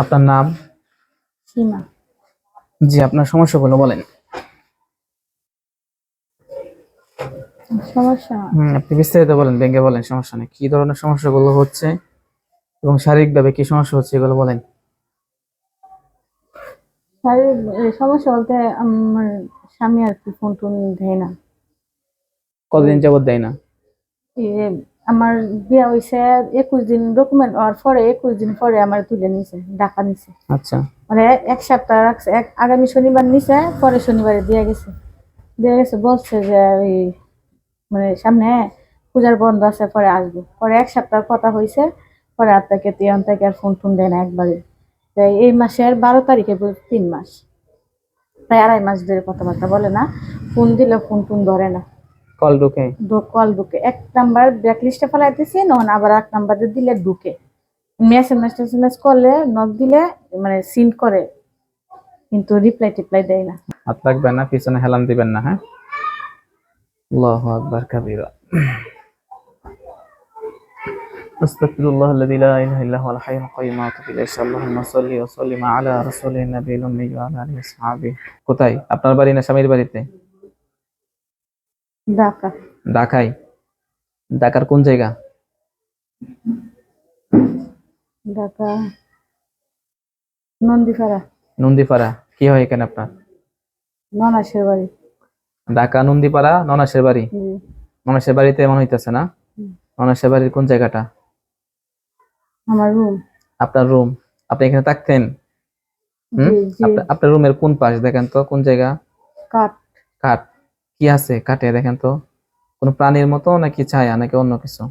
আপনার নাম? সীমা। জি আপনার সমস্যাগুলো বলেন। সমস্যা? হুম আপনি বিস্তারিত বলেন ব্যাংকে বলেন সমস্যা নেই। কি ধরনের সমস্যাগুলো হচ্ছে এবং শারীরিকভাবে কি সমস্যা হচ্ছে এগুলো বলেন। শারীরিক সমস্যা বলতে আমার স্বামী আর কি ফোন টোন দেয় না। কতদিন যাবত দেয় না? আমার বিয়া হইছে একুশ দিন ডকুমেন্ট হওয়ার পরে একুশ দিন পরে আমার তুলে নিছে ডাকা নিছে। আচ্ছা। মানে এক সপ্তাহ রাখছে এক আগামী শনিবার নিছে পরে শনিবারে দিয়ে গেছে। দিয়ে গেছে বলছে যে ওই মানে সামনে পূজার বন্ধ আছে পরে আসব। পরে এক সপ্তাহ কথা হয়েছে পরে আর থেকে তিয়ান থেকে আর ফোন টোন দেয় না একবারে। তো এই মাসের বারো তারিখে তিন মাস। প্রায় আড়াই মাস ধরে কথাবার্তা বলে না ফোন দিলে ফোন টোন ধরে না। কল ঢুকে কল ঢুকে এক নাম্বার ব্ল্যাক লিস্টে ফেলাইতেছি নন আবার এক নাম্বার দিলে ঢুকে মেসেজ মেসেজ মেসেজ করলে নক দিলে মানে সিন করে কিন্তু রিপ্লাই টিপ্লাই দেয় না হাত রাখবেন না পিছনে হেলান দিবেন না হ্যাঁ আল্লাহু আকবার কাবীরা أستغفر الله الذي لا إله إلا هو الحي القيوم وأتوب إليه اللهم صل وسلم على رسوله النبي الأمي وعلى آله وصحبه কোথায় আপনার বাড়ি না স্বামীর বাড়িতে ঢাকা। ঢাকায়? ঢাকার কোন জায়গা? ঢাকা। নন্দীপাড়া। নন্দীপাড়া। কি হয় এখানে আপনার? ননাসের বাড়ি। ঢাকা নন্দীপাড়া ননাসের বাড়ি? জি। ননাসের বাড়িতে এমন হইতেছে না। ননাসের বাড়ির কোন জায়গাটা? আমার রুম। আপনার রুম। আপনি এখানে থাকতেন? হুম? আপনার রুমের কোন পাশ দেখেন তো? কোন জায়গা? কাঠ। কাঠ। কি আছে কাঠে দেখেন তো? কোন প্রাণীর মতো নাকি ছায়া নাকি অন্য কিছু?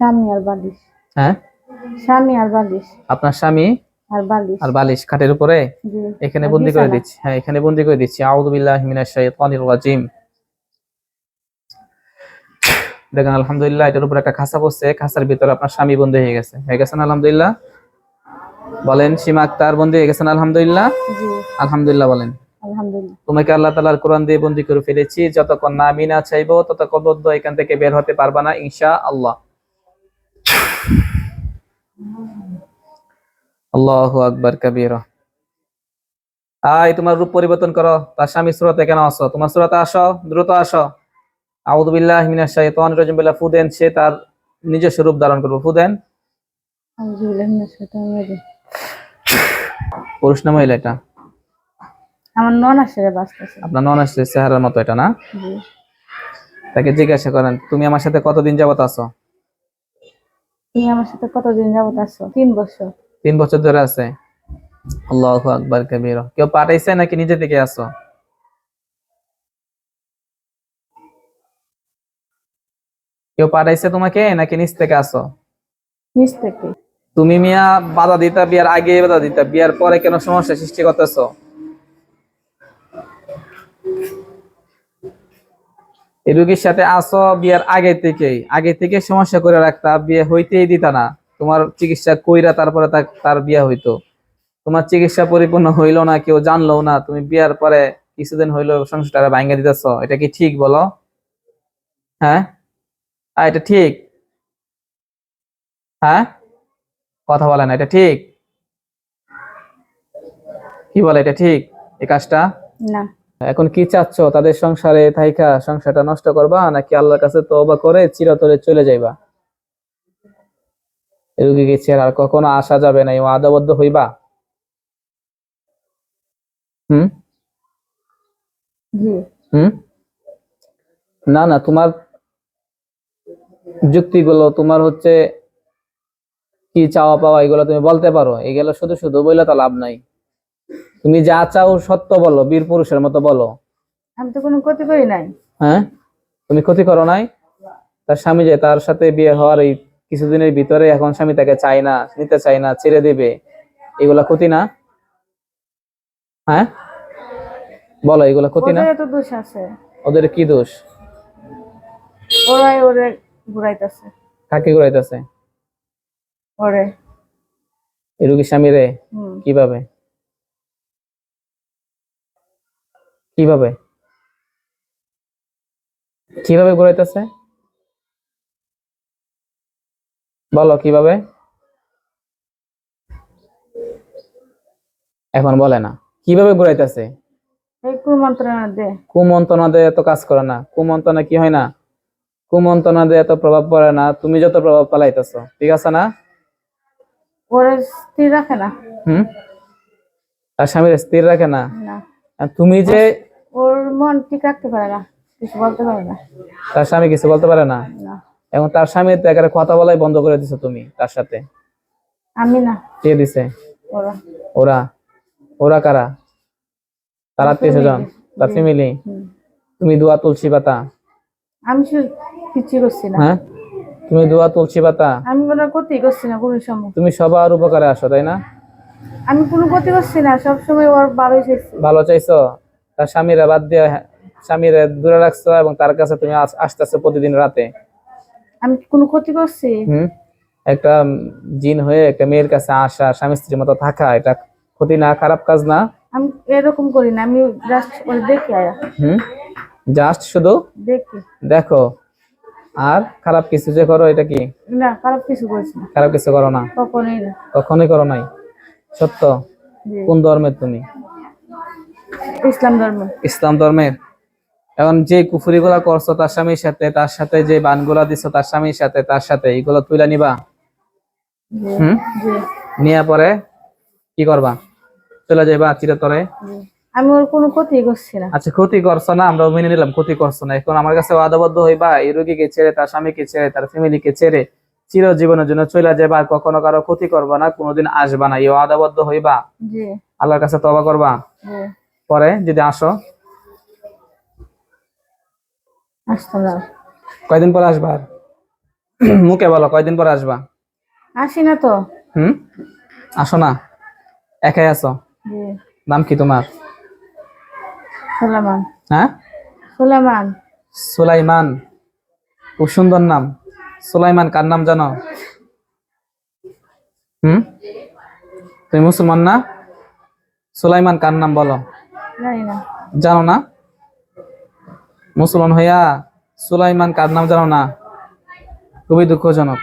স্বামী আর বালিশ। হ্যাঁ? স্বামী আর বালিশ। আপনার স্বামী আর বালিশ। আর বালিশ খাটের উপরে? এখানে বন্দি করে। দিচ্ছি। হ্যাঁ এখানে বন্দি করে দিচ্ছি। আউযু বিল্লাহি মিনাশ শাইতানির রাজিম। দেখেন আলহামদুলিল্লাহ এটার উপর একটা খাসা বসছে খাসার ভিতরে আপনার স্বামী বন্দি হয়ে গেছে। হয়ে গেছেন আলহামদুলিল্লাহ? বলেন সীমা আক্তার বন্দি হয়ে গেছেন আলহামদুলিল্লাহ? আলহামদুলিল্লাহ বলেন। তোমাকে আল্লাহ তালার কোরআন দিয়ে বন্দি করে ফেলেছি যতক্ষণ না আমি না চাইব ততক্ষণ এখান থেকে বের হতে পারবা না ইনশা আল্লাহ আল্লাহ আকবর কবির। আয় তোমার রূপ পরিবর্তন করো। তার স্বামী সুরতে কেন আসো? তোমার সুরতে আসো দ্রুত আসো। আউদুবিল্লাহ মিনাশ শাইতানির রাজিম। বলে ফু দেন সে তার নিজস্ব রূপ ধারণ করবে। ফুদেন আলহামদুলিল্লাহ মিনাশ শাইতানির রাজিম। পুরুষ না মহিলা এটা? আমার নন ননাসের বাঁচতেছে আপনার নন আসছে চেহারার মতো এটা না? জি। তাকে জিজ্ঞাসা করেন তুমি আমার সাথে কতদিন যাবত আছো? তুমি আমার সাথে কতদিন যাবত আছো? তিন বছর। তিন বছর ধরে আছে। আল্লাহ আকবর কবির। কেউ পাঠাইছে নাকি নিজে থেকে আসো কেউ পাঠাইছে তোমাকে নাকি নিচ থেকে আসো নিচ থেকে। তুমি মিয়া বাধা দিতা, বিয়ার আগে বাধা দিতা, বিয়ার পরে কেন সমস্যা সৃষ্টি করতেছো? এই রোগীর সাথে আসো বিয়ার আগে থেকেই। আগে থেকে সমস্যা করে রাখতা, বিয়ে হইতেই দিতা না। তোমার চিকিৎসা কইরা তারপরে তার বিয়া হইতো। তোমার চিকিৎসা পরিপূর্ণ হইল না, কেউ জানলো না। তুমি বিয়ার পরে কিছুদিন হইল সংসারটা ভাঙ্গা দিতেছ। এটা কি ঠিক বলো? হ্যাঁ? এটা ঠিক। হ্যাঁ? কথা বলে না এটা ঠিক? কি বলে এটা ঠিক এই কাজটা? না। এখন কি চাচ্ছ তাদের সংসারে থাইকা সংসারটা নষ্ট করবা নাকি আল্লাহর কাছে তওবা করে চিরতরে চলে যাইবা? রোগীকে ছেড়ে আর কখনো আসা যাবে না আদাবদ্ধ হইবা? হুম। হুম? না না তোমার যুক্তিগুলো তোমার হচ্ছে কি চাওয়া পাওয়া এগুলো তুমি বলতে পারো। এগুলো শুধু শুধু বইলে তো লাভ নাই। তুমি যা চাও সত্য বলো বীর পুরুষের মতো বলো। আমি তো কোনো ক্ষতি করি নাই। হ্যাঁ? তুমি ক্ষতি করো নাই? তার স্বামী যে তার সাথে বিয়ে হওয়ার এই কিছুদিনের ভিতরে এখন স্বামী তাকে চায় না নিতে চায় না ছেড়ে দেবে। এগুলা ক্ষতি না? হ্যাঁ? বলো এগুলা ক্ষতি না? ওদের তো দোষ আছে। ওদের কি দোষ? ওরাই ওরে ঘুরাইতেছে। কাকে ঘুরাইতেছে? ওরে এই স্বামী রে কীভাবে? কীভাবে? কীভাবে ঘুরাইতেছে? বলো কীভাবে? এখন বলে না। কীভাবে ঘুরাইতেছে? কুমন্ত্রণা দিয়ে এত কাজ করে না। কুমন্ত্রণা কি হয় না? কুমন্ত্রণা দিয়ে এত প্রভাব পড়ে না। তুমি যত প্রভাব পালাইতেছ ঠিক আছে না? ওরা স্থির রাখে না? হুম? তার স্বামীর স্থির রাখে না? না। তুমি যে ওর মন ঠিক রাখতে পারে না কিছু বলতে পারে না। তার স্বামী কিছু বলতে পারে না? না। এবং তার স্বামী তো একেবারে কথা বলাই বন্ধ করে দিছো তুমি তার সাথে? আমি না। কে দিছে? ওরা। ওরা? ওরা কারা? তার আত্মীয় স্বজন? তার ফ্যামিলি তুমি দোয়া তুলসী পাতা? আমি কিছু করছি না। হ্যাঁ? তুমি দোয়া তুলসী পাতা আমি কোনো ক্ষতি করছি না কোনো সময়। তুমি সবার উপকারে আসো তাই না? আমি কোনো ক্ষতি করছি না সবসময় ওর ভালোই চাইছি। ভালো চাইছো? তার স্বামীরা বাদ দিয়ে স্বামীরে দূরে রাখছো এবং তার কাছে তুমি আস- আসতেছো প্রতিদিন রাতে? আমি কোনো ক্ষতি করছি? হুম? একটা জিন হয়ে একটা মেয়ের কাছে আসা স্বামী স্ত্রীর মতো থাকা এটা ক্ষতি না খারাপ কাজ না? আমি এরকম করি না আমি জাস্ট ওর দেখি আয়া। হুম? জাস্ট শুধু? দেখি। দেখো আর খারাপ কিছু যে করো এটা কি? না খারাপ কিছু করছি না। খারাপ কিছু করো না? কখনোই না। কখনোই করো নাই? সত্য? কোন ধর্মের তুমি? ইসলাম ধর্ম। ইসলাম ধর্মের? এখন যে কুফুরি গুলা করছ তার স্বামীর সাথে তার সাথে যে বানগুলা দিছো তার স্বামীর সাথে তার সাথে এগুলো তুলে নিবা? হুম? নিয়ে পরে কি করবা? চলে যাইবা চিরতরে। আমি ওর কোনো ক্ষতি করছি না। আচ্ছা ক্ষতি করছ না আমরা মেনে নিলাম ক্ষতি করছ না। এখন আমার কাছে ওয়াদাবদ্ধ হইবা এই রোগীকে ছেড়ে তার স্বামীকে ছেড়ে তার ফ্যামিলিকে ছেড়ে চিরজীবনের জন্য চলে যাবা আর কখনো কারও ক্ষতি করবা না কোনোদিন আসবা না। এই ওয়াদাবদ্ধ হইবা আল্লাহর কাছে তবা করবা? পরে যদি আসো। কয়দিন পরে আসবা আর? মুখে বলো কয়দিন পরে আসবা? আসি না তো। হুম? আসো না। একাই আসো নাম কি তোমার? সুলেমান হ্যাঁ? সুলেমান সুলাইমান। খুব সুন্দর নাম। সুলাইমান কার নাম জানো? হুম? তুমি মুসলমান না? সুলাইমান কার নাম বলো? না। জানো না? মুসলমান হইয়া সুলাইমান কার নাম জানো না? খুবই দুঃখজনক।